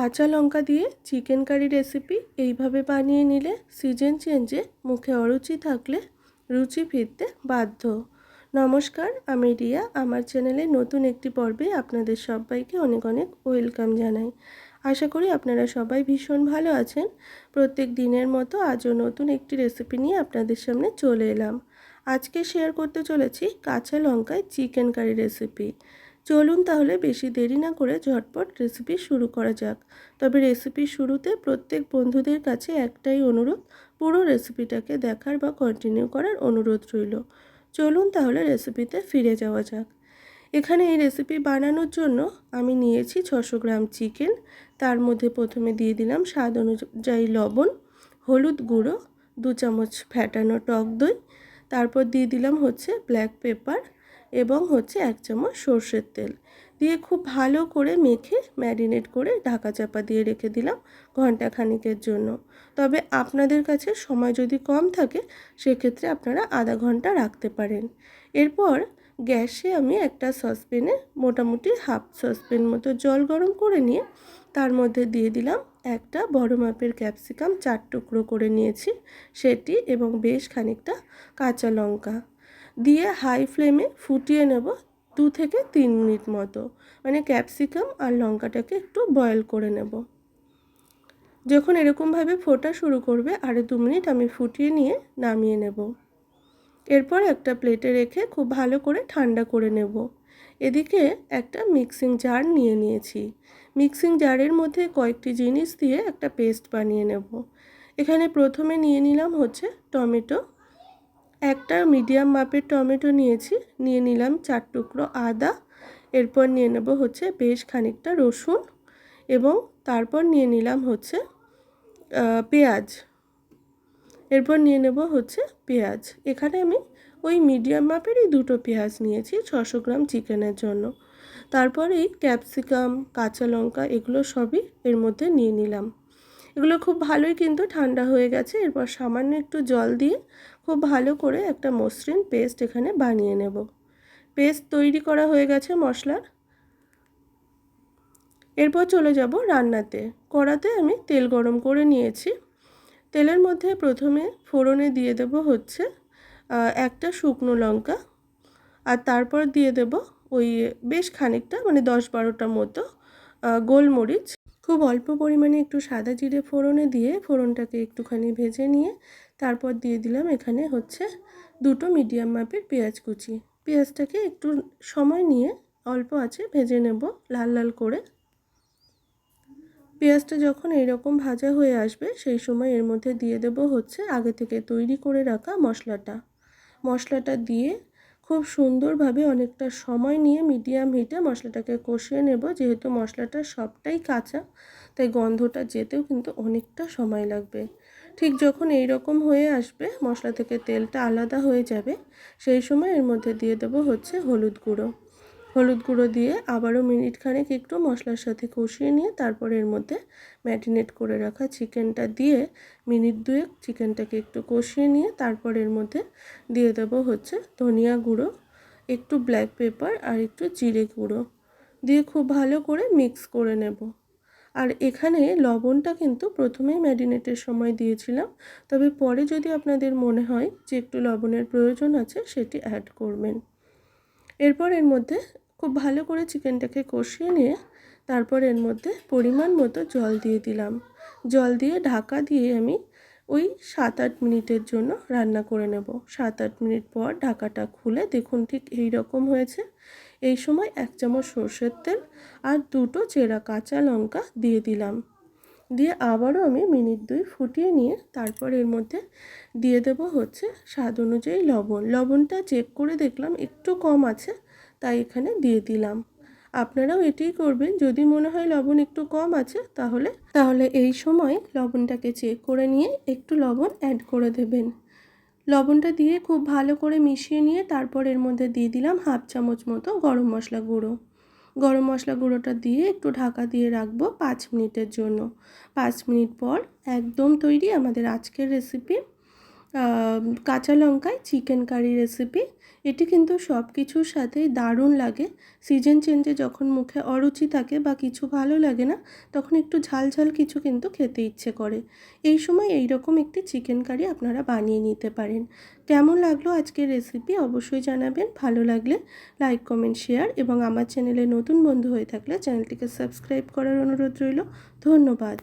কাঁচা লঙ্কা দিয়ে chicken curry recipe এইভাবে বানিয়ে নিলে সিজন চেঞ্জে মুখে অরুচি থাকলে রুচি ফিরতে বাধ্য। নমস্কার, আমি রিয়া। আমার চ্যানেলে নতুন একটি পর্বে আপনাদের সবাইকে অনেক অনেক ওয়েলকাম জানাই। আশা করি আপনারা সবাই ভীষণ ভালো আছেন। প্রত্যেক দিনের মতো আজও নতুন একটি রেসিপি নিয়ে আপনাদের সামনে চলে এলাম। আজকে শেয়ার করতে চলেছি কাঁচা লঙ্কায় চিকেন কারি রেসিপি চলুন তাহলে বেশি দেরি না করে ঝটপট রেসিপি শুরু করা যাক। তবে রেসিপি শুরুতে প্রত্যেক বন্ধুদের কাছে একটাই অনুরোধ, পুরো রেসিপিটাকে দেখার বা কন্টিনিউ করার অনুরোধ রইল। চলুন তাহলে রেসিপিতে ফিরে যাওয়া যাক। এখানে এই রেসিপি বানানোর জন্য আমি নিয়েছি ছশো গ্রাম চিকেন, তার মধ্যে প্রথমে দিয়ে দিলাম স্বাদ অনুযায়ী লবণ, হলুদ গুঁড়ো, দু চামচ ফ্যাটানো টক দই, তারপর দিয়ে দিলাম হচ্ছে ব্ল্যাক পেপার এবং হচ্ছে এক চামচ সর্ষের তেল। দিয়ে খুব ভালো করে মেখে ম্যারিনেট করে ঢাকা চাপা দিয়ে রেখে দিলাম ঘণ্টা খানিকের জন্য। তবে আপনাদের কাছে সময় যদি কম থাকে, সেক্ষেত্রে আপনারা আধা ঘণ্টা রাখতে পারেন। এরপর গ্যাসে আমি একটা সসপ্যানে মোটামুটি হাফ সসপ্যান মতো জল গরম করে নিয়ে তার মধ্যে দিয়ে দিলাম একটা বড় মাপের ক্যাপসিকাম, চার টুকরো করে নিয়েছি সেটি এবং বেশ খানিকটা কাঁচা লঙ্কা। দিয়ে হাই ফ্লেমে ফুটিয়ে নেব দু থেকে তিন মিনিট মতো। মানে ক্যাপসিকাম আর লঙ্কাটাকে একটু বয়েল করে নেব। যখন এরকমভাবে ফোটা শুরু করবে আরও দু মিনিট আমি ফুটিয়ে নিয়ে নামিয়ে নেব। এরপর একটা প্লেটে রেখে খুব ভালো করে ঠান্ডা করে নেব। এদিকে একটা মিক্সিং জার নিয়ে নিয়েছি। মিক্সিং জারের মধ্যে কয়েকটি জিনিস দিয়ে একটা পেস্ট বানিয়ে নেব। এখানে প্রথমে নিয়ে নিলাম হচ্ছে টমেটো একটা মিডিয়াম মাপের টমেটো নিয়েছি, নিয়ে নিলাম চার টুকরো আদা, এরপর নিয়ে নেব হচ্ছে বেশ খানিকটা রসুন এবং তারপর নিয়ে নিলাম হচ্ছে পেঁয়াজ। এরপর নিয়ে নেব হচ্ছে পেঁয়াজ। এখানে আমি ওই মিডিয়াম মাপেরই দুটো পেঁয়াজ নিয়েছি ছশো গ্রাম চিকেনের জন্য। তারপর এই ক্যাপসিকাম, কাঁচা লঙ্কা এগুলো সবই এর মধ্যে নিয়ে নিলাম। এগুলো খুব ভালোই কিন্তু ঠান্ডা হয়ে গেছে। এরপর সামান্য একটু জল দিয়ে খুব ভালো করে একটা মসৃণ পেস্ট এখানে বানিয়ে নেব। পেস্ট তৈরি করা হয়ে গেছে মশলার। এরপর চলে যাব রান্নাতে। কড়াতে আমি তেল গরম করে নিয়েছি। তেলের মধ্যে প্রথমে ফোড়নে দিয়ে দেব হচ্ছে একটা শুকনো লঙ্কা। আর তারপর দিয়ে দেব ওই বেশ খানিকটা মানে দশ বারোটা মতো গোলমরিচ। খুব অল্প পরিমাণে একটু সাদা জিরে ফোড়নে দিয়ে ফোড়নটাকে একটুখানি ভেজে নিয়ে তারপর দিয়ে দিলাম এখানে হচ্ছে দুটো মিডিয়াম মাপের পেঁয়াজ কুচি। পেঁয়াজটাকে একটু সময় নিয়ে অল্প আছে ভেজে নেব লাল লাল করে। পেঁয়াজটা যখন এইরকম ভাজা হয়ে আসবে সেই সময় এর মধ্যে দিয়ে দেব হচ্ছে আগে থেকে তৈরি করে রাখা মশলাটা। মশলাটা দিয়ে খুব সুন্দরভাবে অনেকটা সময় নিয়ে মিডিয়াম হিটে মশলাটাকে কষিয়ে নেব। যেহেতু মশলাটা সবটাই কাঁচা, তাই গন্ধটা যেতেও কিন্তু অনেকটা সময় লাগবে। ঠিক যখন এই রকম হয়ে আসবে, মশলা থেকে তেলটা আলাদা হয়ে যাবে, সেই সময় এর মধ্যে দিয়ে দেবো হচ্ছে হলুদ গুঁড়ো। হলুদ গুঁড়ো দিয়ে আবারও মিনিট খানেক একটু মশলার সাথে কষিয়ে নিয়ে তারপর এর মধ্যে ম্যারিনেট করে রাখা চিকেনটা দিয়ে মিনিট দুয়েক চিকেনটাকে একটু কষিয়ে নিয়ে তারপর এর মধ্যে দিয়ে দেবো হচ্ছে ধনিয়া গুঁড়ো, একটু ব্ল্যাক পেপার আর একটু জিরে গুঁড়ো। দিয়ে খুব ভালো করে মিক্স করে নেব। আর এখানে লবণটা কিন্তু প্রথমেই ম্যারিনেটের সময় দিয়েছিলাম, তবে পরে যদি আপনাদের মনে হয় যে একটু লবণের প্রয়োজন আছে সেটি অ্যাড করবেন। এরপর এর মধ্যে খুব ভালো করে চিকেনটাকে কষিয়ে নিয়ে তারপর এর মধ্যে পরিমাণ মতো জল দিয়ে দিলাম। জল দিয়ে ঢাকা দিয়ে আমি ওই সাত আট মিনিটের জন্য রান্না করে নেব। সাত আট মিনিট পর ঢাকাটা খুলে দেখুন ঠিক এই রকম হয়েছে। এই সময় এক চামচ সর্ষের তেল আর দুটো চেরা কাঁচা লঙ্কা দিয়ে দিলাম। দিয়ে আবারও আমি মিনিট দুই ফুটিয়ে নিয়ে তারপর এর মধ্যে দিয়ে দেব হচ্ছে স্বাদ অনুযায়ী লবণ। লবণটা চেক করে দেখলাম একটু কম আছে তাই এখানে দিয়ে দিলাম। আপনারাও এটাই করবেন। যদি মনে হয় লবণ একটু কম আছে, তাহলে তাহলে এই সময় লবণটাকে চেক করে নিয়ে একটু লবণ অ্যাড করে দেবেন। লবণটা দিয়ে খুব ভালো করে মিশিয়ে নিয়ে তারপর এর মধ্যে দিয়ে দিলাম হাফ চামচ মতো গরম মশলা গুঁড়ো। গরম মশলা গুঁড়োটা দিয়ে একটু ঢাকা দিয়ে রাখব পাঁচ মিনিটের জন্য। পাঁচ মিনিট পর একদম তৈরি আমাদের আজকের রেসিপি কাঁচা লঙ্কায় চিকেন কারি রেসিপি এটি কিন্তু সব কিছুর সাথেই দারুণ লাগে। সিজন চেঞ্জে যখন মুখে অরুচি থাকে বা কিছু ভালো লাগে না, তখন একটু ঝাল ঝাল কিছু কিন্তু খেতে ইচ্ছে করে। এই সময় এই রকম একটি চিকেন কারি আপনারা বানিয়ে নিতে পারেন। কেমন লাগল আজকের রেসিপি অবশ্যই জানাবেন। ভালো লাগলে লাইক কমেন্ট শেয়ার এবং আমার চ্যানেলে নতুন বন্ধু হয়ে থাকলে চ্যানেলটিকে সাবস্ক্রাইব করার অনুরোধ রইল। ধন্যবাদ।